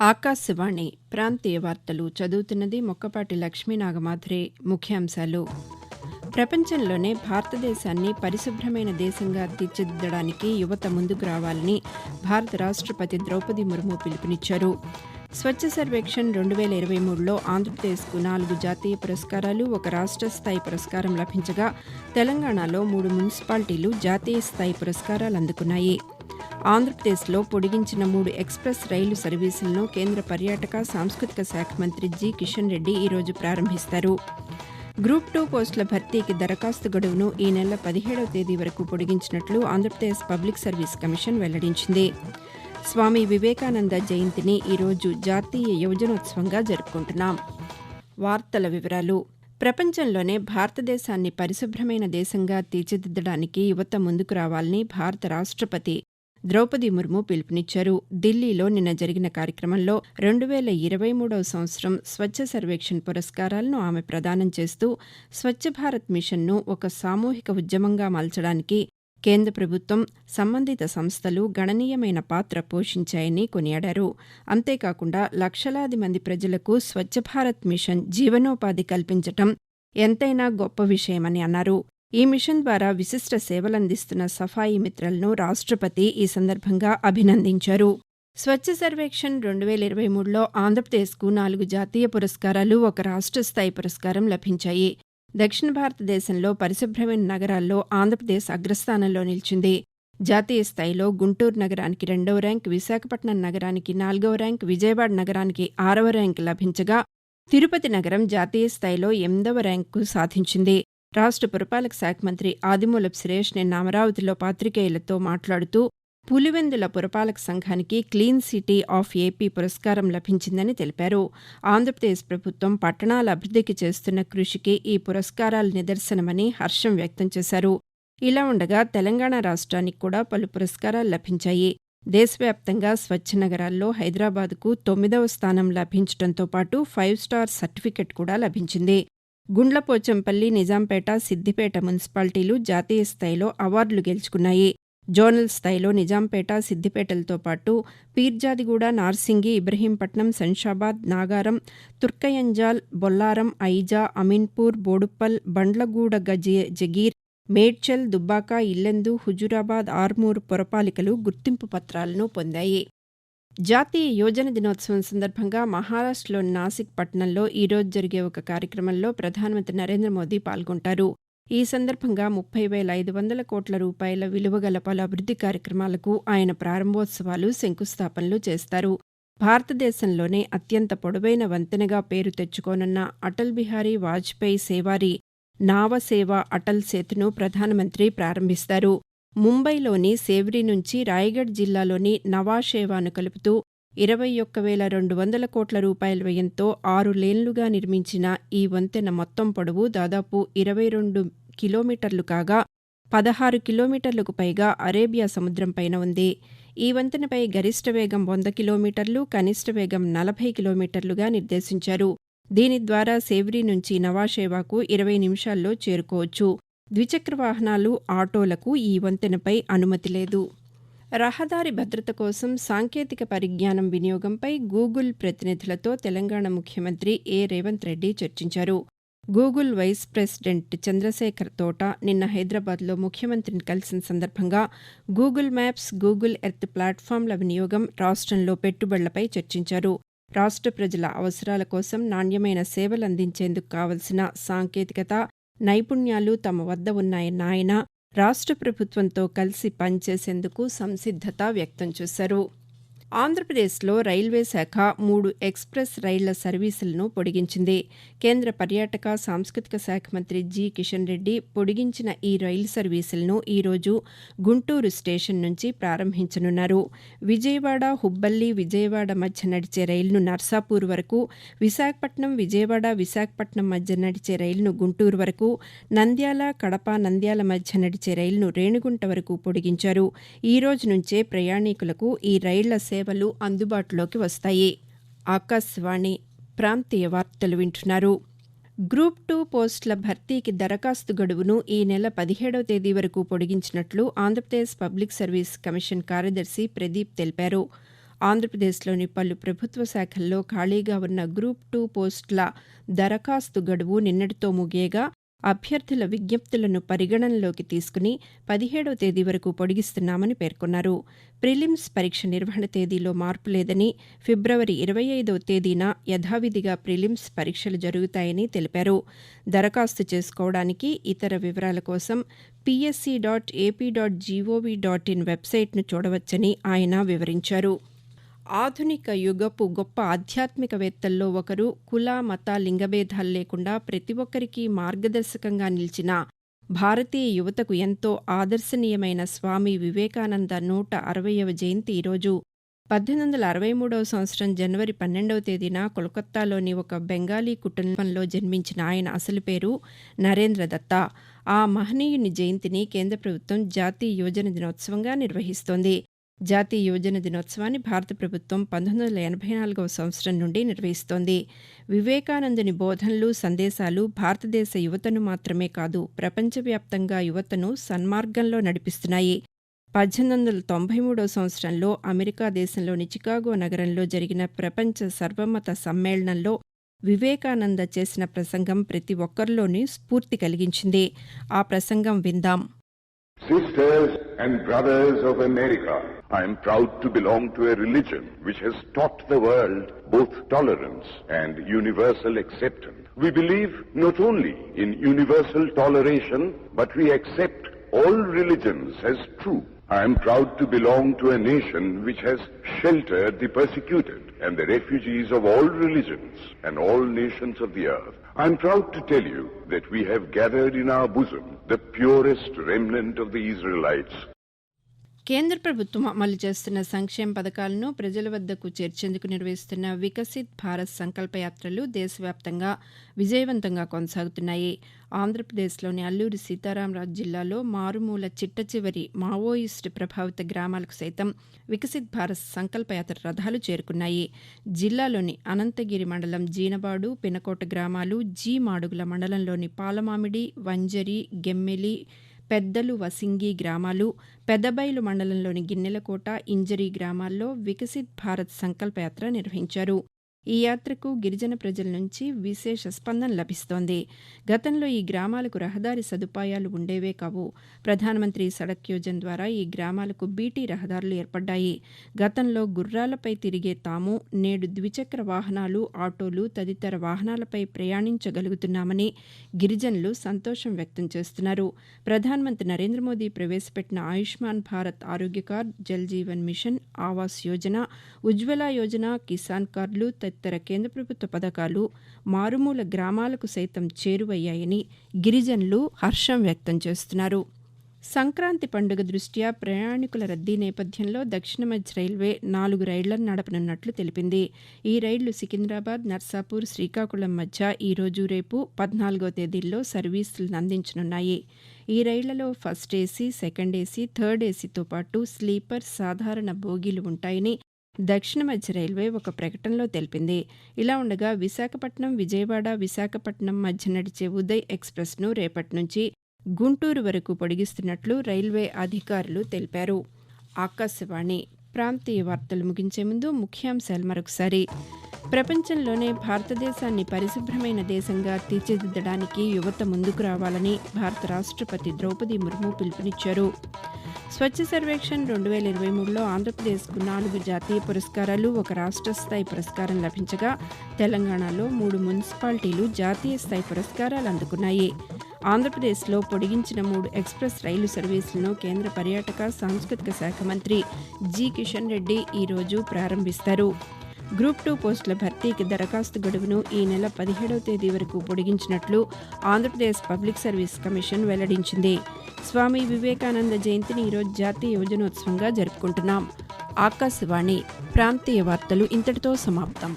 ఆకాశవాణి ప్రాంతీయ వార్తలు చదువుతున్నది మొక్కపాటి లక్ష్మీనాగమాధురి ముఖ్యాంశాలు. ప్రపంచంలోనే భారతదేశాన్ని పరిశుభ్రమైన దేశంగా తీర్చిదిద్దడానికి యువత ముందుకు రావాలని భారత రాష్ట్రపతి ద్రౌపది ముర్ము పిలుపునిచ్చారు. స్వచ్ఛ సర్వేక్షణ్ రెండు వేల ఇరవై మూడులో ఆంధ్రప్రదేశ్కు నాలుగు జాతీయ పురస్కారాలు ఒక రాష్ట్ర స్థాయి పురస్కారం లభించగా తెలంగాణలో మూడు మున్సిపాలిటీలు జాతీయ స్థాయి పురస్కారాలు అందుకున్నాయి. ఆంధ్రప్రదేశ్లో పొడిగించిన మూడు ఎక్స్ప్రెస్ రైలు సర్వీసులను కేంద్ర పర్యాటక సాంస్కృతిక శాఖ మంత్రి జి. కిషన్ రెడ్డి ఈరోజు ప్రారంభిస్తారు. గ్రూప్ టూ పోస్టుల భర్తీకి దరఖాస్తు గడువును ఈ నెల పదిహేడవ తేదీ వరకు పొడిగించినట్లు ఆంధ్రప్రదేశ్ పబ్లిక్ సర్వీస్ కమిషన్ వెల్లడించింది. స్వామి వివేకానంద జయంతిని ఈరోజు జాతీయ యువజనోత్సవంగా జరుపుకుంటున్నాం. వార్తల వివరాలు. ప్రపంచంలోనే భారతదేశాన్ని పరిశుభ్రమైన దేశంగా తీర్చిదిద్దడానికి యువత ముందుకు రావాలని భారత రాష్టపతి ద్రౌపది ముర్ము పిలుపునిచ్చారు. ఢిల్లీలో నిన్న జరిగిన కార్యక్రమంలో రెండు వేల ఇరవై మూడవ సంవత్సరం స్వచ్ఛ సర్వేక్షణ్ పురస్కారాలను ఆమె ప్రదానం చేస్తూ స్వచ్ఛ భారత్ మిషన్ను ఒక సామూహిక ఉద్యమంగా మలచడానికి కేంద్ర ప్రభుత్వం సంబంధిత సంస్థలు గణనీయమైన పాత్ర పోషించాయని కొనియాడారు. అంతేకాకుండా లక్షలాది మంది ప్రజలకు స్వచ్ఛ భారత్ మిషన్ జీవనోపాధి కల్పించటం ఎంతైనా గొప్ప విషయమని అన్నారు. ఈ మిషన్ ద్వారా విశిష్ట సేవలందిస్తున్న సఫాయి మిత్రలను రాష్టపతి ఈ సందర్భంగా అభినందించారు. స్వచ్ఛ సర్వేక్షణ్ రెండు వేల ఇరవై మూడులో ఆంధ్రప్రదేశ్కు నాలుగు జాతీయ పురస్కారాలు ఒక రాష్ట్ర స్థాయి పురస్కారం లభించాయి. దక్షిణ భారతదేశంలో పరిశుభ్రమైన నగరాల్లో ఆంధ్రప్రదేశ్ అగ్రస్థానంలో నిలిచింది. జాతీయ స్థాయిలో గుంటూరు నగరానికి రెండవ ర్యాంక్ విశాఖపట్నం నగరానికి నాలుగవ ర్యాంక్ విజయవాడ నగరానికి ఆరవ ర్యాంక్ లభించగా తిరుపతి నగరం జాతీయ స్థాయిలో ఎనిమిదవ ర్యాంకు సాధించింది. రాష్ట్ర పురపాలక శాఖ మంత్రి ఆదిమూలపు సురేష్ నిన్న అమరావతిలో పాతికేయులతో మాట్లాడుతూ పులివెందుల పురపాలక సంఘానికి క్లీన్ సిటీ ఆఫ్ ఏపీ పురస్కారం లభించిందని తెలిపారు. ఆంధ్రప్రదేశ్ ప్రభుత్వం పట్టణాల అభివృద్ధికి చేస్తున్న కృషికి ఈ పురస్కారాలు నిదర్శనమని హర్షం వ్యక్తం చేశారు. ఇలా ఉండగా తెలంగాణ రాష్ట్రానికి కూడా పలు పురస్కారాలు లభించాయి. దేశవ్యాప్తంగా స్వచ్ఛ నగరాల్లో హైదరాబాద్కు తొమ్మిదవ స్థానం లభించడంతో పాటు ఫైవ్ స్టార్ సర్టిఫికెట్ కూడా లభించింది. గుండ్లపోచంపల్లి నిజాంపేట సిద్దిపేట మున్సిపాలిటీలు జాతీయ స్థాయిలో అవార్డులు గెలుచుకున్నాయి. జోనల్ స్థాయిలో నిజాంపేట సిద్దిపేటలతో పాటు పీర్జాదిగూడ నార్సింగి ఇబ్రహీంపట్నం శంషాబాద్ నాగారం తుర్కయంజాల్ బొల్లారం ఐజా అమీన్పూర్ బోడుప్పల్ బండ్లగూడ జగీర్ మేడ్చల్ దుబ్బాక ఇల్లెందు హుజూరాబాద్ ఆర్మూర్ పురపాలికలు గుర్తింపు పత్రాలను పొందాయి. జాతీయ యోజన దినోత్సవం సందర్భంగా మహారాష్టలోని నాసిక్ పట్టణంలో ఈరోజు జరిగే ఒక కార్యక్రమంలో ప్రధానమంత్రి నరేంద్ర మోదీ పాల్గొంటారు. ఈ సందర్భంగా ముప్పై వేల ఐదు వందల కోట్ల రూపాయల విలువగల పలు అభివృద్ది కార్యక్రమాలకు ఆయన ప్రారంభోత్సవాలు శంకుస్థాపనలు చేస్తారు. భారతదేశంలోనే అత్యంత పొడవైన వంతెనగా పేరు తెచ్చుకోనున్న అటల్ బిహారీ వాజ్పేయి సేవారి నావసేవ అటల్ సేతును ప్రధానమంత్రి ప్రారంభిస్తారు. ముంబైలోని సేవ్రీ నుంచి రాయగఢ్ జిల్లాలోని నవాషేవాను కలుపుతూ ఇరవై ఒక్క వేల రెండు వందల కోట్ల రూపాయల వ్యయంతో ఆరు లేన్లుగా నిర్మించిన ఈ వంతెన మొత్తం పొడవు దాదాపు ఇరవై రెండు కిలోమీటర్లు కాగా పదహారు కిలోమీటర్లకు పైగా అరేబియా సముద్రంపైన ఉంది. ఈ వంతెనపై గరిష్ట వేగం వంద కిలోమీటర్లు కనిష్ట వేగం నలభై కిలోమీటర్లుగా నిర్దేశించారు. దీని ద్వారా సేవ్రీ నుంచి నవాషేవాకు ఇరవై నిమిషాల్లో చేరుకోవచ్చు. ద్విచక్ర వాహనాలు ఆటోలకు ఈ వంతెనపై అనుమతి లేదు. రహదారి భద్రత కోసం సాంకేతిక పరిజ్ఞానం వినియోగంపై గూగుల్ ప్రతినిధులతో తెలంగాణ ముఖ్యమంత్రి ఏ. రేవంత్ రెడ్డి చర్చించారు. గూగుల్ వైస్ ప్రెసిడెంట్ చంద్రశేఖర్ తోట నిన్న హైదరాబాద్లో ముఖ్యమంత్రిని కలిసిన సందర్భంగా గూగుల్ మ్యాప్స్ గూగుల్ ఎర్త్ ప్లాట్ఫామ్ల వినియోగం రాష్ట్రంలో పెట్టుబడులపై చర్చించారు. రాష్ట్ర ప్రజల అవసరాల కోసం నాణ్యమైన సేవలు అందించేందుకు కావలసిన సాంకేతికత నైపుణ్యాలు తమ వద్ద ఉన్నాయన్న ఆయన రాష్ట్ర ప్రభుత్వంతో కలిసి పనిచేసేందుకు సంసిద్ధత వ్యక్తం చేశారు. ఆంధ్రప్రదేశ్లో రైల్వే శాఖ మూడు ఎక్స్ప్రెస్ రైళ్ళ సర్వీసులను పొడిగించింది. కేంద్ర పర్యాటక సాంస్కృతిక శాఖ మంత్రి జి. కిషన్ రెడ్డి పొడిగించిన ఈ రైలు సర్వీసులను ఈరోజు గుంటూరు స్టేషన్ నుంచి ప్రారంభించనున్నారు. విజయవాడ హుబ్బల్లి విజయవాడ మధ్య నడిచే రైలును నర్సాపూర్ వరకు విశాఖపట్నం విజయవాడ విశాఖపట్నం మధ్య నడిచే రైలును గుంటూరు వరకు నంద్యాల కడప నంద్యాల మధ్య నడిచే రైలును రేణిగుంట వరకు పొడిగించారు. ఈ రోజు నుంచే ప్రయాణికులకు ఈ రైళ్ళ సేవలు అందుబాటులోకి వస్తాయి. ఆకాశవాణి ప్రాంతీయ వార్తలు వింటున్నారు. గ్రూప్ టూ పోస్టుల భర్తీకి దరఖాస్తు గడువును ఈ నెల పదిహేడవ తేదీ వరకు పొడిగించినట్లు ఆంధ్రప్రదేశ్ పబ్లిక్ సర్వీస్ కమిషన్ కార్యదర్శి ప్రదీప్ తెలిపారు. ఆంధ్రప్రదేశ్లోని పలు ప్రభుత్వ శాఖల్లో ఖాళీగా ఉన్న గ్రూప్ టూ పోస్టుల దరఖాస్తు గడువు నిన్నటితో ముగియగా అభ్యర్థుల విజ్ఞప్తులను పరిగణనలోకి తీసుకుని పదిహేడవ తేదీ వరకు పొడిగిస్తున్నామని పేర్కొన్నారు. ప్రిలిమ్స్ పరీక్ష నిర్వహణ తేదీలో మార్పు లేదని ఫిబ్రవరి ఇరవై ఐదవ తేదీన యథావిధిగా ప్రిలిమ్స్ పరీక్షలు జరుగుతాయని తెలిపారు. దరఖాస్తు చేసుకోవడానికి ఇతర వివరాల కోసం PSC dot AP dot GOV dot in వెబ్సైట్ను చూడవచ్చని ఆయన వివరించారు. ఆధునిక యుగపు గొప్ప ఆధ్యాత్మికవేత్తల్లో ఒకరు కుల మత లింగభేదాలు లేకుండా ప్రతి ఒక్కరికి మార్గదర్శకంగా నిలిచిన భారతీయ యువతకు ఎంతో ఆదర్శనీయమైన స్వామి వివేకానంద నూట అరవయవ జయంతి ఈరోజు పద్దెనిమిది వందల అరవై మూడవ సంవత్సరం జనవరి పన్నెండవ తేదీన కోల్కత్తాలోని ఒక బెంగాలీ కుటుంబంలో జన్మించిన ఆయన అసలు పేరు నరేంద్ర దత్త. ఆ మహనీయుని జయంతిని కేంద్ర ప్రభుత్వం జాతీయ యువజన దినోత్సవంగా నిర్వహిస్తోంది. జాతీయ యువజన దినోత్సవాన్ని భారత ప్రభుత్వం పంతొమ్మిది వందల ఎనభై నాలుగవ సంవత్సరం నుండి నిర్వహిస్తోంది. వివేకానందుని బోధనలు సందేశాలు భారతదేశ యువతను మాత్రమే కాదు ప్రపంచవ్యాప్తంగా యువతను సన్మార్గంలో నడిపిస్తున్నాయి. పద్దెనిమిది వందల తొంభై మూడవ సంవత్సరంలో అమెరికా దేశంలోని చికాగో నగరంలో జరిగిన ప్రపంచ సర్వమత సమ్మేళనంలో వివేకానంద చేసిన ప్రసంగం ప్రతి ఒక్కరిలోని స్ఫూర్తి కలిగించింది. ఆ ప్రసంగం విందాం. Sisters and brothers of America, I am proud to belong to a religion which has taught the world both tolerance and universal acceptance. We believe not only in universal toleration, but we accept all religions as true. I am proud to belong to a nation which has sheltered the persecuted and the refugees of all religions and all nations of the earth. I am proud to tell you that we have gathered in our bosom the purest remnant of the Israelites కేంద్ర ప్రభుత్వం అమలు చేస్తున్న సంక్షేమ పథకాలను ప్రజల వద్దకు చేర్చేందుకు నిర్వహిస్తున్న వికసిత్ భారత్ సంకల్ప యాత్రలు దేశవ్యాప్తంగా విజయవంతంగా కొనసాగుతున్నాయి. ఆంధ్రప్రదేశ్లోని అల్లూరి సీతారామరాజు జిల్లాలో మారుమూల చిట్టచివరి మావోయిస్టు ప్రభావిత గ్రామాలకు సైతం వికసిత్ భారత్ సంకల్పయాత్ర రథాలు చేరుకున్నాయి. జిల్లాలోని అనంతగిరి మండలం జీనబాడు పినకోట గ్రామాలు జీ మాడుగుల మండలంలోని పాలమామిడి వంజరి గెమ్మెలి పెద్దలు వసింగి గ్రామాలు పెద్దబైలు మండలంలోని గిన్నెలకోట ఇంజరీ గ్రామాల్లో వికసిత్ భారత్ సంకల్పయాత్ర నిర్వహించారు. ఈ యాత్రకు గిరిజన ప్రజల నుంచి విశేష స్పందన లభిస్తోంది. గతంలో ఈ గ్రామాలకు రహదారి సదుపాయాలు ఉండేవే కావు. ప్రధానమంత్రి సడక్ యోజన ద్వారా ఈ గ్రామాలకు బీటీ రహదారులు ఏర్పడ్డాయి. గతంలో గుర్రాలపై తిరిగే తాము నేడు ద్విచక్ర వాహనాలు ఆటోలు తదితర వాహనాలపై ప్రయాణించగలుగుతున్నామని గిరిజనులు సంతోషం వ్యక్తం చేస్తున్నారు. ప్రధానమంత్రి నరేంద్ర మోదీ ప్రవేశపెట్టిన ఆయుష్మాన్ భారత్ ఆరోగ్య కార్డ్ జల్ జీవన్ మిషన్ ఆవాస్ యోజన ఉజ్వల యోజన కిసాన్ కార్డులు తదితర కేంద్ర ప్రభుత్వ పథకాలు మారుమూల గ్రామాలకు సైతం చేరువయ్యాయని గిరిజనులు హర్షం వ్యక్తం చేస్తున్నారు. సంక్రాంతి పండుగ దృష్ట్యా ప్రయాణికుల రద్దీ నేపథ్యంలో దక్షిణ మధ్య రైల్వే నాలుగు రైళ్ళను నడపనున్నట్లు తెలిపింది. ఈ రైళ్ళు సికింద్రాబాద్ నర్సాపూర్ శ్రీకాకుళం మధ్య ఈరోజు రేపు పద్నాలుగో తేదీల్లో సర్వీసులను అందించనున్నాయి. ఈ రైళ్ళలో first AC second AC third ఏసీతో పాటు స్లీపర్ సాధారణ బోగీలు ఉంటాయని దక్షిణ మధ్య రైల్వే ఒక ప్రకటనలో తెలిపింది. ఇలా ఉండగా విశాఖపట్నం విజయవాడ విశాఖపట్నం మధ్య నడిచే ఉదయ్ ఎక్స్ప్రెస్ను రేపటి నుంచి గుంటూరు వరకు పొడిగిస్తున్నట్లు రైల్వే అధికారులు తెలిపారు. ఆకాశవాణి ప్రాంతీయ వార్తలు ముగించే ముందు ముఖ్యాంశాలు మరొకసారి. ప్రపంచంలోనే భారతదేశాన్ని పరిశుభ్రమైన దేశంగా తీర్చిదిద్దడానికి యువత ముందుకు రావాలని భారత రాష్ట్రపతి ద్రౌపది ముర్ము పిలుపునిచ్చారు. స్వచ్ఛ సర్వేక్షణ్ రెండు వేల ఇరవై మూడులో ఆంధ్రప్రదేశ్కు నాలుగు జాతీయ పురస్కారాలు ఒక రాష్ట్ర స్థాయి పురస్కారం లభించగా తెలంగాణలో మూడు మున్సిపాలిటీలు జాతీయ స్థాయి పురస్కారాలు అందుకున్నాయి. ఆంధ్రప్రదేశ్లో పొడిగించిన మూడు ఎక్స్ప్రెస్ రైలు సర్వీసులను కేంద్ర పర్యాటక సాంస్కృతిక శాఖ మంత్రి జి. కిషన్ రెడ్డి ఈరోజు ప్రారంభిస్తారు. గ్రూప్ టూ పోస్టుల భర్తీకి దరఖాస్తు గడువును ఈ నెల పదిహేడవ తేదీ వరకు పొడిగించినట్లు ఆంధ్రప్రదేశ్ పబ్లిక్ సర్వీస్ కమిషన్ వెల్లడించింది. స్వామి వివేకానంద జయంతిని ఈరోజు జాతీయ యువజనోత్సవంగా జరుపుకుంటున్నాం. ఆకాశవాణి ప్రాంతీయ వార్తలు ఇంతటితో సమాప్తం.